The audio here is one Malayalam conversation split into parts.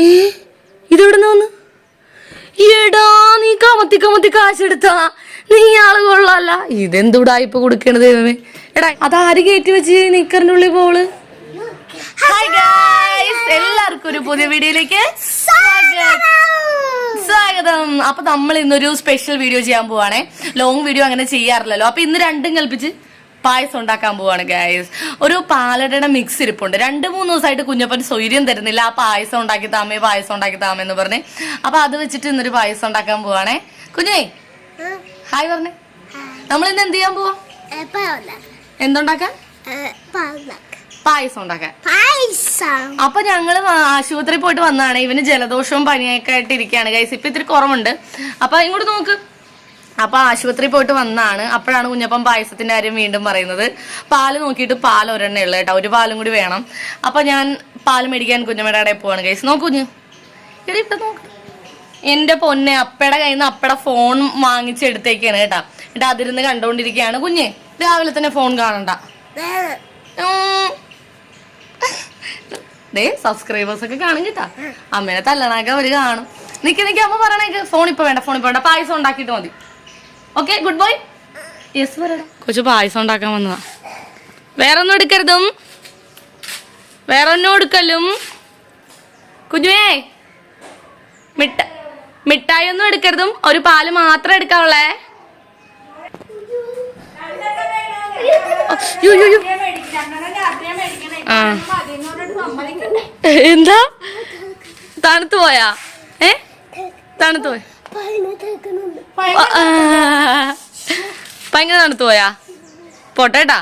ഏ? ഇതെവിടുന്ന് വന്ന്? എടാ നീ കമത്തി കമത്തി കാശെടുത്താ നീ ആൾ കൊള്ളാല്ല. ഇതെന്തുടാ ഇപ്പൊ കൊടുക്കണത് ദൈവമേ? എടാ അതാര് കയറ്റി വെച്ച് നിക്കറിന്റെ ഉള്ളിൽ പോൾ ഹായ് എല്ലാവർക്കും ഒരു പുതിയ വീഡിയോയിലേക്ക് സ്വാഗതം. അപ്പൊ നമ്മൾ ഇന്നൊരു സ്പെഷ്യൽ വീഡിയോ ചെയ്യാൻ പോവാണേ. ലോങ് വീഡിയോ അങ്ങനെ ചെയ്യാറില്ലല്ലോ. അപ്പൊ ഇന്ന് രണ്ടും കൽപ്പിച്ച് പായസം ഉണ്ടാക്കാൻ പോവാണ് ഗായസ് ഒരു പാലടയുടെ മിക്സ് ഇരിപ്പുണ്ട്. രണ്ട് മൂന്ന് ദിവസമായിട്ട് കുഞ്ഞപ്പൻ സ്വൈര്യം തരുന്നില്ല. ആ പായസം ഉണ്ടാക്കി താമേ പായസം ഉണ്ടാക്കി താമേ എന്ന് പറഞ്ഞ്. അപ്പൊ അത് വെച്ചിട്ട് ഇന്നൊരു പായസം ഉണ്ടാക്കാൻ പോവാണേ. കുഞ്ഞേ ഹായ് പറഞ്ഞേ. നമ്മൾ ഇന്ന് എന്ത് ചെയ്യാൻ പോവാ? എന്തുണ്ടാക്കാൻ? പായസം ഉണ്ടാക്കാൻ. അപ്പൊ ഞങ്ങൾ ആശുപത്രി പോയിട്ട് വന്നതാണ്. ഇവന് ജലദോഷവും പനിയൊക്കെ ആയിട്ട് ഇരിക്കുകയാണ്. ഗൈസ് ഇപ്പൊ ഇത്തിരി കുറവുണ്ട്. അപ്പൊ ഇങ്ങോട്ട് നോക്ക്. അപ്പൊ ആശുപത്രി പോയിട്ട് വന്നാണ്. അപ്പോഴാണ് കുഞ്ഞപ്പം പായസത്തിന്റെ കാര്യം വീണ്ടും പറയുന്നത്. പാൽ നോക്കിയിട്ട് പാൽ ഒരെണ്ണേ ഉള്ളു കേട്ടോ. ഒരു പാലും കൂടി വേണം. അപ്പൊ ഞാൻ പാൽ മേടിക്കാൻ കുഞ്ഞമ്മയുടെ കടയിൽ പോവാണ് കേസ് നോക്കൂ കുഞ്ഞ്. എടി നോക്ക്. എന്റെ പൊന്നെ അപ്പയുടെ കയ്യിൽ നിന്ന് അപ്പയുടെ ഫോൺ വാങ്ങിച്ചെടുത്തേക്കാണ് കേട്ടാ. എന്നിട്ട് അതിരുന്ന് കണ്ടോണ്ടിരിക്കുകയാണ് കുഞ്ഞ്. രാവിലെ തന്നെ ഫോൺ കാണണ്ട. ദേ സബ്സ്ക്രൈബേഴ്സ് ഒക്കെ കാണും കേട്ടാ. അമ്മേനെ തല്ലണാക്കാൻ അവർ കാണും. നിക്ക് നിക്ക് അമ്മ പറയണേക്ക് ഫോൺ ഇപ്പൊ വേണ്ട ഫോൺ ഇപ്പൊ വേണ്ട. പായസം ഉണ്ടാക്കിയിട്ട് മതി. ഓക്കെ ഗുഡ് ബോയ് യെസ് പറയടാ കൊച്ചു പായസം ഉണ്ടാക്കാൻ വന്നതാ. വേറെ ഒന്നും എടുക്കരുതും. വേറെ ഒന്നും എടുക്കലും. കുഞ്ഞുവേ മിട്ട മിഠായി ഒന്നും എടുക്കരുതും. ഒരു പാൽ മാത്രം എടുക്കാവുള്ളേ എന്താ? തണുത്തു പോയാ? ഏ? തണുത്തു പോയ? ഭയങ്കര തണുത്തു പോയാ? പോട്ടേട്ടാ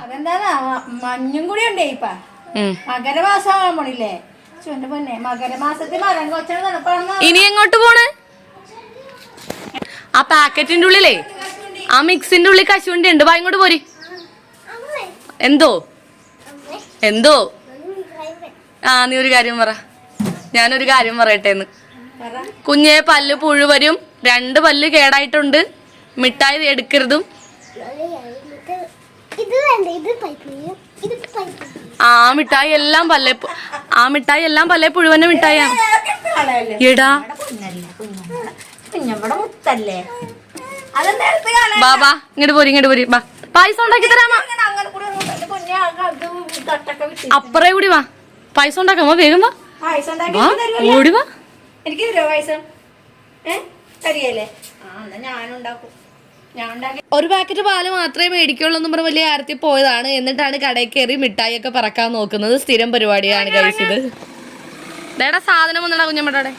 മഞ്ഞും കൂടി ഉണ്ടേ ഇപ്പൊ. ഉം. മകരമാസം ആവാൻ പോണില്ലേ ചുന്റെ പൊന്നെ മരം കൊച്ചാണ് തണുപ്പാണെന്ന് ഇനി എങ്ങോട്ട് പോണ്? ആ പാക്കറ്റിന്റെ ഉള്ളിലേ? ആ മിക്സിന്റെ ഉള്ളിൽ കശുവണ്ടി ഉണ്ട്. വാ ഇങ്ങോട്ട് പോരി. എന്തോ? എന്തോ? ആ നീ ഒരു കാര്യം പറ. ഞാനൊരു കാര്യം പറയട്ടെ എന്ന്. കുഞ്ഞെ പല്ല് പുഴുവരും രണ്ട് പല്ല് കേടായിട്ടുണ്ട്. മിഠായി എടുക്കരുതും. ആ മിഠായി എല്ലാം പല്ലേ ആ മിഠായി എല്ലാം പല്ലേ പുഴുവന്റെ മിഠായിയാണ് എടാ? ബാബാ ഇങ്ങോട്ട് പോരി ഇങ്ങോട്ട് പോരി. ബാ പായസം ഉണ്ടാക്കി തരാമാ അപ്പറേ കൂടി വാ. പായസം ഉണ്ടാക്കാമോ വേഗം വാ. ഓടി വാ. എനിക്ക് തരുമോ പായസം? ഏ? തരികയല്ലേ? ആ ഞാനുണ്ടാക്കും. ഒരു പാക്കറ്റ് പാൽ മാത്രമേ മേടിക്കുള്ളൂ എന്ന് പറഞ്ഞ വലിയ കാര്യത്തിൽ പോയതാണ്. എന്നിട്ടാണ് കടയിൽ കയറി മിഠായി ഒക്കെ പറക്കാൻ നോക്കുന്നത്. സ്ഥിരം പരിപാടിയാണ് കഴിച്ചത് ദേടാ സാധനം വന്നടാ കുഞ്ഞമ്മടെ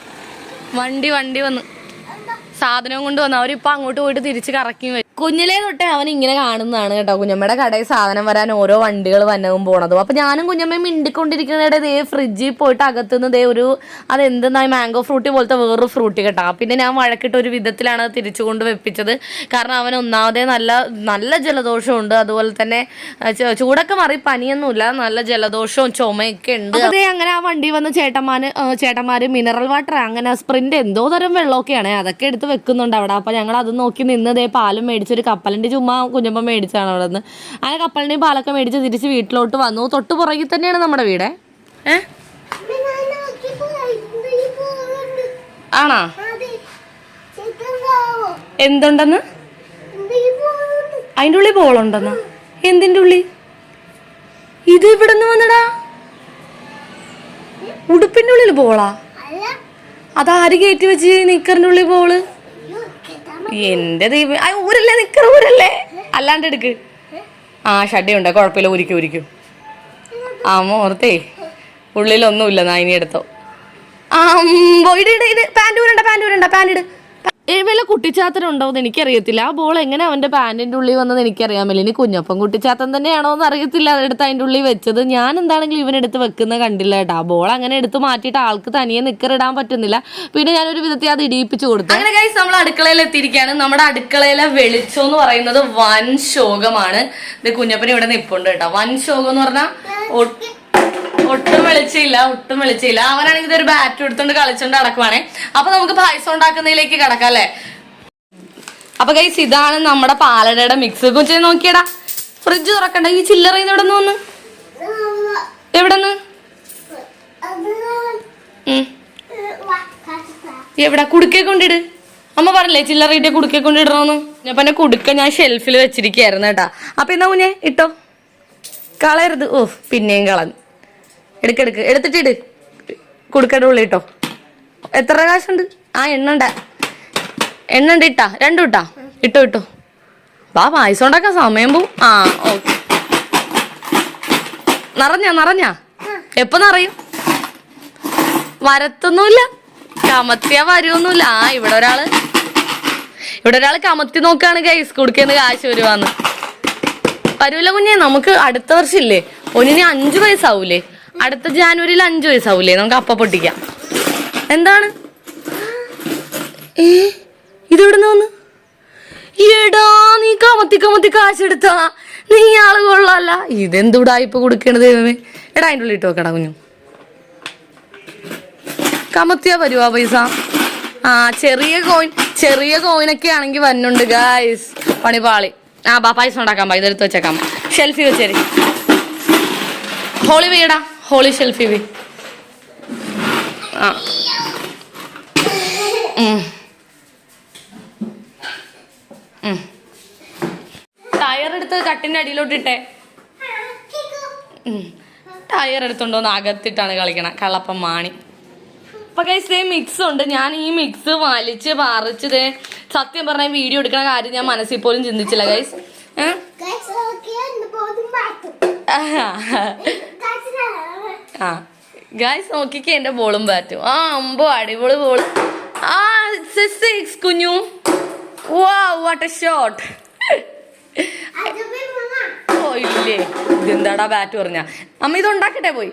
വണ്ടി വണ്ടി വന്ന്. സാധനം കൊണ്ട് വന്നു അവരിപ്പോ അങ്ങോട്ട് പോയിട്ട് തിരിച്ച് കറക്കി വരും. കുഞ്ഞിലേ തൊട്ടേ അവൻ ഇങ്ങനെ കാണുന്നതാണ് കേട്ടോ. കുഞ്ഞമ്മയുടെ കടയിൽ സാധനം വരാൻ ഓരോ വണ്ടികൾ വന്നതും പോണതും. അപ്പൊ ഞാനും കുഞ്ഞമ്മയും മിണ്ടിക്കൊണ്ടിരിക്കുന്നതിടെ ദേ ഫ്രിഡ്ജിൽ പോയിട്ട് അകത്തുനിന്ന് ദേ ഒരു അതെന്തെന്നാ മാംഗോ ഫ്രൂട്ടി പോലത്തെ വേറൊരു ഫ്രൂട്ടി കേട്ടോ. പിന്നെ ഞാൻ വഴക്കിട്ട് ഒരു വിധത്തിലാണ് തിരിച്ചു കൊണ്ട് വെപ്പിച്ചത്. കാരണം അവൻ ഒന്നാമതേ നല്ല നല്ല ജലദോഷമുണ്ട്. അതുപോലെ തന്നെ ചൂടൊക്കെ മാറി പനിയൊന്നുമില്ല. നല്ല ജലദോഷവും ചുമയൊക്കെ ഉണ്ട്. അതേ അങ്ങനെ ആ വണ്ടി വന്ന് ചേട്ടന്മാര് ചേട്ടന്മാര് മിനറൽ വാട്ടർ അങ്ങനെ സ്പ്രിന്റ് എന്തോ തരം വെള്ളമൊക്കെയാണ്. അതൊക്കെ എടുത്ത് വെക്കുന്നുണ്ട് അവിടെ. അപ്പോൾ ഞങ്ങൾ അത് നോക്കി നിന്ന് ദേ പാലും മേടിച്ചൊരു കപ്പലിന്റെ ചുമ്മാ കുഞ്ഞപ്പം മേടിച്ചാണ് അവിടെ നിന്ന്. അങ്ങനെ കപ്പലിന്റെയും പാലൊക്കെ മേടിച്ച് തിരിച്ച് വീട്ടിലോട്ട് വന്നു. തൊട്ട് പുറകിൽ തന്നെയാണ് നമ്മുടെ വീട്. ഏ? ആണോ? എന്തുണ്ടെന്ന്? അതിന്റെ ഉള്ളിൽ ബോളുണ്ടെന്ന്. എന്തിന്റെ ഉള്ളി? ഇത് ഇവിടെ നിന്ന് വന്നടാ. ഉടുപ്പിന്റെ ഉള്ളിൽ ബോളാ. അതാര് കയറ്റി വെച്ച് നിക്കറിന്റെ ഉള്ളിൽ ബോൾ? എന്റെ ദൈവം ആ ഊരല്ലേ നിക്കർ ഊരല്ലേ. അല്ലാണ്ട് എടുക്ക്. ആ ഷഡ്ഡിയുണ്ട് കുഴപ്പമില്ല ഉരിക്കും ഉരിക്കും ആ മോർത്തേ. ഉള്ളിലൊന്നുമില്ല നായിനി എടുത്തോ ആ ഇട് ഇട് ഇട്. പാന്റ് ഊരണ്ട പാന്റ് ഊരണ്ട ഇട്. വല്ല കുട്ടിച്ചാത്തനുണ്ടോ എന്ന് എനിക്കറിയത്തില്ല. ആ ബോൾ എങ്ങനെ അവന്റെ പാൻറിന്റെ ഉള്ളിൽ വന്നത് എനിക്കറിയാമല്ലോ ഇനി കുഞ്ഞപ്പം കുട്ടിച്ചാത്തൻ തന്നെയാണോ എന്ന് അറിയത്തില്ല അതെടുത്ത് അതിന്റെ ഉള്ളിൽ വെച്ചത്. ഞാൻ എന്താണെങ്കിലും ഇവനെടുത്ത് വെക്കുന്ന കണ്ടില്ല കേട്ടോ. ആ ബോൾ അങ്ങനെ എടുത്ത് മാറ്റിയിട്ട് ആൾക്ക് തനിയെ നിക്കറിടാൻ പറ്റുന്നില്ല. പിന്നെ ഞാൻ ഒരു വിധത്തിൽ അത് ഇടിയിപ്പിച്ചു കൊടുത്തു. അങ്ങനെ കൈസ് നമ്മൾ അടുക്കളയിൽ എത്തിയിരിക്കുകയാണ്. നമ്മുടെ അടുക്കളയിലെ വെളിച്ചം എന്ന് പറയുന്നത് വൻ ശോകമാണ് ഇത് കുഞ്ഞപ്പന് ഇവിടെ നിപ്പുണ്ട് കേട്ടോ. വൻ ശോകം എന്ന് പറഞ്ഞാൽ ഒട്ടും വെളിച്ചില്ല ഒട്ടും വെളിച്ചില്ല അവനാണെങ്കിൽ ഇതൊരു ബാറ്റ് എടുത്തോണ്ട് കളിച്ചോണ്ട് നടക്കുവാണേ. അപ്പൊ നമുക്ക് പായസം ഉണ്ടാക്കുന്നതിലേക്ക് കിടക്കാം അല്ലേ? അപ്പൊ കൈസ് ഇതാണ് നമ്മുടെ പാലടയുടെ മിക്സ് കുഞ്ചെ നോക്കിയടാ. ഫ്രിഡ്ജ് തുറക്കണ്ട. ഈ ചില്ലറ ഇവിടെ നിന്ന് വന്ന്? എവിടെ എവിടെ? കുടുക്കെ കൊണ്ടിട്. അമ്മ പറഞ്ഞില്ലേ ചില്ലറയിട്ട് കുടുക്കെ കൊണ്ടിടണോന്ന്? ഞാൻ പിന്നെ കുടുക്ക ഞാൻ ഷെൽഫിൽ വെച്ചിരിക്കുകയായിരുന്നു കേട്ടാ. അപ്പൊ എന്നാ കുഞ്ഞെ ഇട്ടോ? കളയരുത്. ഓ പിന്നെയും കളഞ്ഞു. എടുക്കെടുക്ക് എടുത്തിട്ടിട് കുടുക്കയുടെ ഉള്ളി കേട്ടോ എത്ര കാശുണ്ട് ആ എണ്ണ ഉണ്ടാ. എണ്ണ ഉണ്ട് ഇട്ടാ. രണ്ടും ഇട്ടാ. ഇട്ടോ ഇട്ടോ. വാ പായസം ഉണ്ടാക്കാൻ സമയം പോവും ആ ഓക്കെ. നിറഞ്ഞാ നിറഞ്ഞാ? എപ്പൊ നിറയും? വരത്തൊന്നുമില്ല. കമത്തിയാ വരുമൊന്നുമില്ല ആ ഇവിടെ ഒരാൾ. ഇവിടെ ഒരാൾ കമത്തി നോക്കാണ് ഗൈസ് കൊടുക്കുന്ന കാശ് വരുവാന്ന് വരൂല കുഞ്ഞെ നമുക്ക് അടുത്ത വർഷം ഇല്ലേ? ഒന്നിന് അഞ്ചു വയസ്സാവൂലേ? അടുത്ത ജാനുവരിയിൽ അഞ്ചു വയസ്സാവൂലേ? നമുക്ക് അപ്പ പൊട്ടിക്കാം. എന്താണ്? ഏ? ഇതെവിടുന്ന് വന്ന്? എടാ നീ കമത്തി കമത്തി കാശെടുത്താ നീ ആൾ കൊള്ളാല്ല. ഇതെന്തുടാ ഇപ്പൊ കൊടുക്കണത് ദൈവമേ? എടാ അതിന്റെ ഉള്ളിൽ ഇട്ട് വെക്കടാ കുഞ്ഞു. കമത്തിയാ വരുവാ പൈസ. ആ ചെറിയ കോയിൻ ചെറിയ കോയിനൊക്കെ ആണെങ്കിൽ വന്നുണ്ട് ഗായ്സ് പണിപാളി ആ ബാ പൈസ ഉണ്ടാക്കാൻ പാ. ഇതെടുത്ത് വെച്ചേക്കാം. ഷെൽഫി വെച്ചേരി. ഹോളി വീടാ ഹോളി ഷെൽഫി വി ആ. ടയർ എടുത്ത് കട്ടിന്റെ അടിയിലോട്ട് ഇട്ടേ. ടയർ എടുത്തുണ്ടോന്ന് അകത്തിട്ടാണ് കളിക്കണം. കള്ളപ്പം മാണി. അപ്പൊ കൈസ് മിക്സ് ഉണ്ട്. ഞാൻ ഈ മിക്സ് വലിച്ച് പറിച്ച് സത്യം പറഞ്ഞ വീഡിയോ എടുക്കണ കാര്യം ഞാൻ മനസ്സിൽ പോലും ചിന്തിച്ചില്ല ഗൈസ് ആ. ഗൈസ് നോക്കിക്കേ എന്റെ ബോളും ബാറ്റും ആ അമ്പോ അടിപൊളി ബോൾ ആ സിക്സ് കുഞ്ഞു. വാ വാട്ട് എ ഷോട്ട് ഇല്ലേ. ഇതെന്താടാ ബാറ്റ് പറഞ്ഞ? അമ്മ ഇത് ഉണ്ടാക്കട്ടെ പോയി.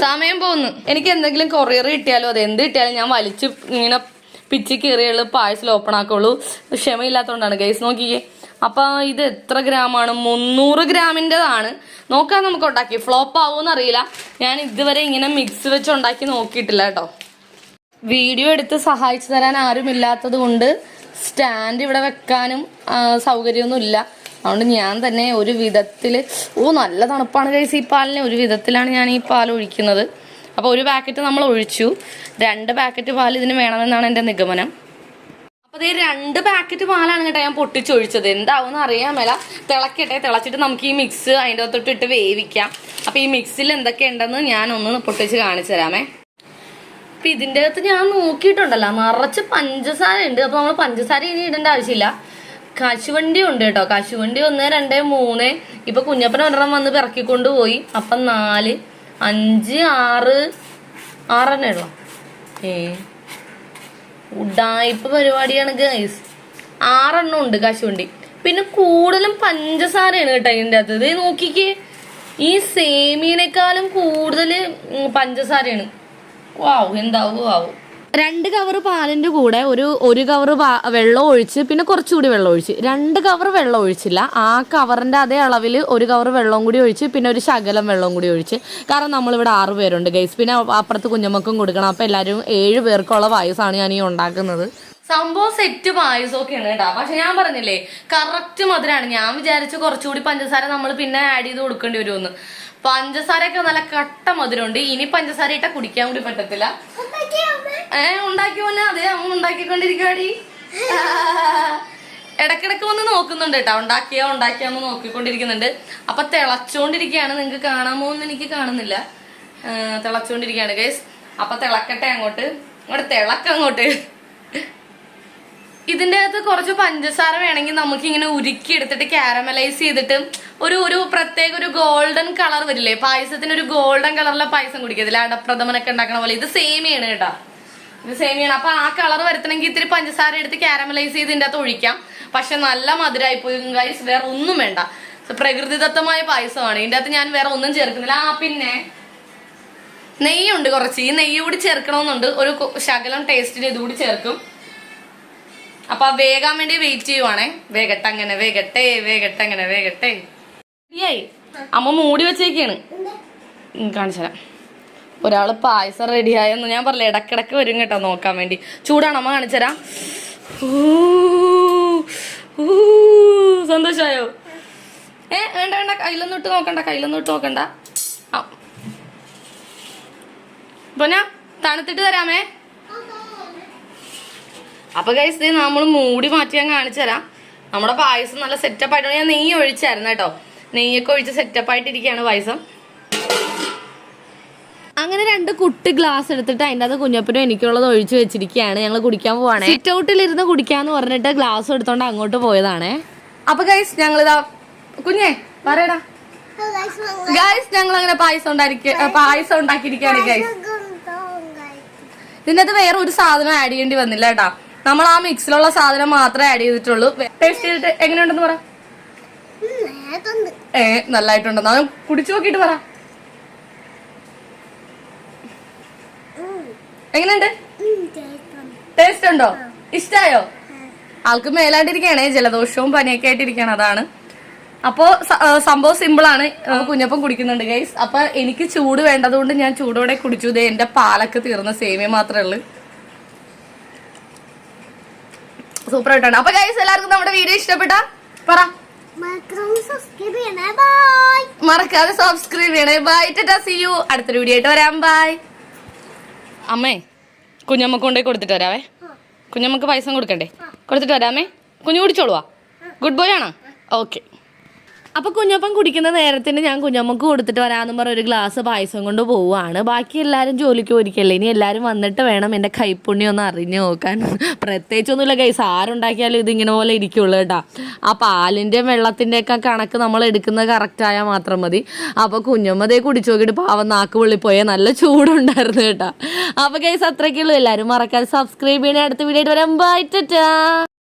സമയം പോകുന്നു എനിക്ക് എന്തെങ്കിലും കൊറിയർ കിട്ടിയാലോ അത് എന്ത് കിട്ടിയാലും ഞാൻ വലിച്ച് ഇങ്ങനെ പിച്ചി കീറിയുള്ളൂ പാഴ്സൽ ഓപ്പൺ ആക്കുള്ളൂ. ക്ഷമയില്ലാത്തതുകൊണ്ടാണ്. ഗൈസ് നോക്കിക്കേ. അപ്പൊ ഇത് എത്ര ഗ്രാമാണ്? മുന്നൂറ് ഗ്രാമിന്റെതാണ്. നോക്കാൻ നമുക്ക് ഉണ്ടാക്കി ഫ്ലോപ്പ് ആവുമെന്ന് അറിയില്ല. ഞാൻ ഇതുവരെ ഇങ്ങനെ മിക്സ് വെച്ച് ഉണ്ടാക്കി നോക്കിയിട്ടില്ല കേട്ടോ. വീഡിയോ എടുത്ത് സഹായിച്ചു തരാൻ ആരുമില്ലാത്തത് കൊണ്ട് സ്റ്റാൻഡ് ഇവിടെ വെക്കാനും സൗകര്യമൊന്നുമില്ല അതുകൊണ്ട് ഞാൻ തന്നെ ഒരു വിധത്തിൽ ഓ നല്ല തണുപ്പാണ് കഴിച്ച് ഈ പാലിന്. ഒരു വിധത്തിലാണ് ഞാൻ ഈ പാൽ ഒഴിക്കുന്നത്. അപ്പോൾ ഒരു പാക്കറ്റ് നമ്മൾ ഒഴിച്ചു. രണ്ട് പാക്കറ്റ് പാൽ ഇതിന് വേണമെന്നാണ് എന്റെ നിഗമനം. അപ്പോൾ ഇത് രണ്ട് പാക്കറ്റ് പാലാണ് കേട്ടോ ഞാൻ പൊട്ടിച്ചൊഴിച്ചത്. എന്താവും അറിയാൻ മേല. തിളക്കട്ടെ തിളച്ചിട്ട് നമുക്ക് ഈ മിക്സ് അതിന്റെ അകത്തോട്ട് ഇട്ട് വേവിക്കാം. അപ്പോൾ ഈ മിക്സിൽ എന്തൊക്കെ ഉണ്ടെന്ന് ഞാനൊന്ന് പൊട്ടിച്ച് കാണിച്ചു തരാമേ. അപ്പൊ ഇതിന്റെ അകത്ത് ഞാൻ നോക്കിയിട്ടുണ്ടല്ലോ നിറച്ച് പഞ്ചസാര ഉണ്ട്. അപ്പൊ നമ്മൾ പഞ്ചസാര ഇനി ഇടേണ്ട ആവശ്യമില്ല. കശുവണ്ടി ഉണ്ട് കേട്ടോ. കശുവണ്ടി ഒന്ന് രണ്ട് മൂന്ന്. ഇപ്പൊ കുഞ്ഞപ്പൻ ഒരെണ്ണം വന്ന് പിറക്കിക്കൊണ്ട് പോയി. അപ്പം നാല് അഞ്ച് ആറ്. ആറെണ്ണേ ഉള്ളു ഏ. ഉഡായിപ്പ് പരിപാടിയാണ് ഗൈസ് ആറെണ്ണം ഉണ്ട് കശുവണ്ടി. പിന്നെ കൂടുതലും പഞ്ചസാരയാണ് കേട്ടോ ഇതിന്റെ അകത്ത്. ഇത് നോക്കിക്കേ. ഈ സേമിയനേക്കാളും കൂടുതൽ പഞ്ചസാരയാണ്. വാവ് എന്താവും വാവ് രണ്ട് കവർ പാലിന്റെ കൂടെ ഒരു ഒരു കവർ വെള്ളം ഒഴിച്ച് പിന്നെ കുറച്ചുകൂടി വെള്ളം ഒഴിച്ച്. രണ്ട് കവർ വെള്ളം ഒഴിച്ചില്ല. ആ കവറിന്റെ അതേ അളവിൽ ഒരു കവർ വെള്ളം കൂടി ഒഴിച്ച് പിന്നെ ഒരു ശകലം വെള്ളം കൂടി ഒഴിച്ച്. കാരണം നമ്മളിവിടെ ആറ് പേരുണ്ട് ഗൈസ് പിന്നെ അപ്പുറത്ത് കുഞ്ഞമ്മക്കും കൊടുക്കണം. അപ്പോൾ എല്ലാവരും ഏഴ് പേർക്കുള്ള പായസമാണ് ഞാൻ ഈ ഉണ്ടാക്കുന്നത്. സംഭവം സെറ്റ് പായസമൊക്കെയാണ് കേട്ടോ. പക്ഷെ ഞാൻ പറഞ്ഞില്ലേ കറക്റ്റ് മധുരമാണ് ഞാൻ വിചാരിച്ചു കുറച്ചുകൂടി പഞ്ചസാര നമ്മൾ പിന്നെ ആഡ് ചെയ്ത് കൊടുക്കേണ്ടി വരുമെന്ന്. പഞ്ചസാരയൊക്കെ നല്ല കട്ട മധുരമുണ്ട്. ഇനി പഞ്ചസാര ഇട്ട കുടിക്കാൻ കൂടി പറ്റത്തില്ല. ഏ ഉണ്ടാക്കി പോന്നെ അതെ അമ്മ ഉണ്ടാക്കിക്കൊണ്ടിരിക്കുവാടി. ഇടക്കിടക്ക് വന്ന് നോക്കുന്നുണ്ട് കേട്ടോ. ഉണ്ടാക്കിയോ ഉണ്ടാക്കിയാന്ന് നോക്കിക്കൊണ്ടിരിക്കുന്നുണ്ട്. അപ്പൊ തിളച്ചോണ്ടിരിക്കുകയാണ്. നിങ്ങൾക്ക് കാണാമോ എന്ന് എനിക്ക് കാണുന്നില്ല. ആ, തിളച്ചോണ്ടിരിക്കുകയാണ് ഗൈസ് അപ്പൊ തിളക്കട്ടെ അങ്ങോട്ട്. അങ്ങോട്ട് തിളക്കങ്ങോട്ട് ഇതിന്റെ അകത്ത് കുറച്ച് പഞ്ചസാര വേണമെങ്കിൽ നമുക്ക് ഇങ്ങനെ ഉരുക്കി എടുത്തിട്ട് കാരമലൈസ് ചെയ്തിട്ട് ഒരു ഒരു പ്രത്യേക ഒരു ഗോൾഡൻ കളർ വരില്ലേ? പായസത്തിന് ഒരു ഗോൾഡൻ കളറിലെ പായസം കുടിക്കത്തില്ല അടപ്രഥമനൊക്കെ ഉണ്ടാക്കണ പോലെ. ഇത് സേമിയാണ് കേട്ടോ. ഇത് സേമിയാണ് അപ്പൊ ആ കളർ വരുത്തണമെങ്കിൽ ഇത്തിരി പഞ്ചസാര എടുത്ത് കാരമലൈസ് ചെയ്ത് ഇതിന്റെ അകത്ത് ഒഴിക്കാം. പക്ഷെ നല്ല മധുരമായി പോയി. ഗൈസ് വേറെ ഒന്നും വേണ്ട. പ്രകൃതിദത്തമായ പായസമാണ്. ഇതിന്റെ അകത്ത് ഞാൻ വേറെ ഒന്നും ചേർക്കുന്നില്ല. ആ പിന്നെ നെയ്യുണ്ട് കുറച്ച്. ഈ നെയ്യ് കൂടി ചേർക്കണമെന്നുണ്ട്. ഒരു ശകലം ടേസ്റ്റിന് ഇതുകൂടി ചേർക്കും. അപ്പൊ ആ വേകാൻ വേണ്ടി വെയിറ്റ് ചെയ്യുവാണേ. വേഗട്ടെ അങ്ങനെ വേഗട്ടെ വേഗട്ടെ അങ്ങനെ വേഗട്ടെ. റെഡിയായി അമ്മ മൂടി വെച്ചേക്കാണ്. കാണിച്ചുതരാം ഒരാൾ പായസം റെഡിയായെന്ന് ഞാൻ പറഞ്ഞില്ല ഇടക്കിടക്ക് വരും കേട്ടോ നോക്കാൻ വേണ്ടി. ചൂടാണ്? അമ്മ കാണിച്ചുതരാം സന്തോഷായോ? ഏ വേണ്ട വേണ്ട കയ്യിലൊന്നും ഇട്ട് നോക്കണ്ട കയ്യിലൊന്നും ഇട്ട് നോക്കണ്ട. ആ. ഇപ്പൊ ഞാൻ തണുത്തിട്ട് തരാമേ. അപ്പൊ കൈസ് നമ്മൾ മൂടി മാറ്റി ഞാൻ കാണിച്ചു തരാം. നമ്മുടെ പായസം നല്ല സെറ്റപ്പ് ആയിട്ട് ഞാൻ നെയ്യ് ഒഴിച്ചായിരുന്നു കേട്ടോ. നെയ്യൊക്കെ ഒഴിച്ച് സെറ്റപ്പ് ആയിട്ടിരിക്കുകയാണ് പായസം. അങ്ങനെ രണ്ട് കുട്ടി ഗ്ലാസ് എടുത്തിട്ട് അതിന്റെ അത് കുഞ്ഞപ്പനും എനിക്കുള്ളത് ഒഴിച്ചു വെച്ചിരിക്കുകയാണ്. ഞങ്ങൾ കുടിക്കാൻ പോവാണ്. സിറ്റ് ഔട്ടിലിരുന്ന് കുടിക്കാന്ന് പറഞ്ഞിട്ട് ഗ്ലാസ് എടുത്തോണ്ട് അങ്ങോട്ട് പോയതാണേ. അപ്പൊ ഗൈസ് ഞങ്ങളിതാ കുഞ്ഞേ പറയടാ. ഗൈസ് ഞങ്ങൾ അങ്ങനെ പായസം ഉണ്ടായിരിക്ക പായസം ഉണ്ടാക്കിയിരിക്കുകയാണ് ഗൈസ് ഇതിനകത്ത് വേറെ ഒരു സാധനം ആഡ് ചെയ്യേണ്ടി വന്നില്ല കേട്ടാ. നമ്മൾ ആ മിക്സിലുള്ള സാധനം മാത്രമേ ആഡ് ചെയ്തിട്ടുള്ളൂ. ടേസ്റ്റ് ചെയ്തിട്ട് എങ്ങനെയുണ്ടെന്ന് പറ. ഏ നല്ലതായിട്ടുണ്ടെന്ന് അത് കുടിച്ചു നോക്കിയിട്ട് പറ. എങ്ങനെയുണ്ട്? ടേസ്റ്റ് ഉണ്ടോ. ഇഷ്ടായോ? ആൾക്ക് മേലാണ്ടിരിക്കണേ ജലദോഷവും പനിയൊക്കെ ആയിട്ടിരിക്കണം അതാണ്. അപ്പോ സംഭവം സിമ്പിൾ ആണ്. കുഞ്ഞപ്പം കുടിക്കുന്നുണ്ട് ഗൈസ് അപ്പൊ എനിക്ക് ചൂട് വേണ്ടതുകൊണ്ട് ഞാൻ ചൂടോടെ കുടിച്ചു. ദേ എന്റെ പാലൊക്കെ തീർന്ന സേമിയ മാത്രമേ ഉള്ളൂ. സൂപ്പർ ആയിട്ടാണ് അപ്പൊ ഗൈസ് എല്ലാവർക്കും നമ്മുടെ വീഡിയോ ഇഷ്ടപ്പെട്ട പറ. മറക്കാതെ സബ്സ്ക്രൈബ് ചെയ്യണേ. ബൈ ടാ സി യു അടുത്തൊരു വീഡിയോ ആയിട്ട് വരാം. ബൈ അമ്മേ കുഞ്ഞമ്മക്ക് കൊണ്ടേ കൊടുത്തിട്ട് വരാവേ. കുഞ്ഞമ്മക്ക് പൈസ കൊടുക്കണ്ടേ? കൊടുത്തിട്ട് വരാമേ കുഞ്ഞു കുടിച്ചോളുവാ? ഗുഡ് ബോയ് ആണോ? ഓക്കെ അപ്പൊ കുഞ്ഞപ്പം കുടിക്കുന്ന നേരത്തിന് ഞാൻ കുഞ്ഞമ്മക്ക് കൊടുത്തിട്ട് വരാമെന്ന് പറഞ്ഞ ഒരു ഗ്ലാസ് പായസം കൊണ്ട് പോവുകയാണ്. ബാക്കി എല്ലാവരും ജോലിക്ക് പോയിരിക്കല്ലേ? ഇനി എല്ലാവരും വന്നിട്ട് വേണം എന്റെ കൈപ്പുണ്ണി ഒന്ന് അറിഞ്ഞു നോക്കാൻ. പ്രത്യേകിച്ചൊന്നുമില്ല കൈസ് ആരുണ്ടാക്കിയാലും ഇതിങ്ങനെ പോലെ ഇരിക്കുള്ളൂ കേട്ടോ. ആ പാലിന്റെയും വെള്ളത്തിന്റെ ഒക്കെ കണക്ക് നമ്മൾ എടുക്കുന്നത് കറക്റ്റായാൽ മാത്രം മതി. അപ്പോൾ കുഞ്ഞമ്മതേ കുടിച്ചു നോക്കിയിട്ട് പാവം നാക്ക് പൊള്ളിപ്പോയാൽ നല്ല ചൂടുണ്ടായിരുന്നു കേട്ടോ. അപ്പോൾ കൈസ് അത്രയ്ക്കുള്ളൂ. എല്ലാരും മറക്കാതെ സബ്സ്ക്രൈബ് ചെയ്യണേ. അടുത്ത വീഡിയോ വരാം. ബൈ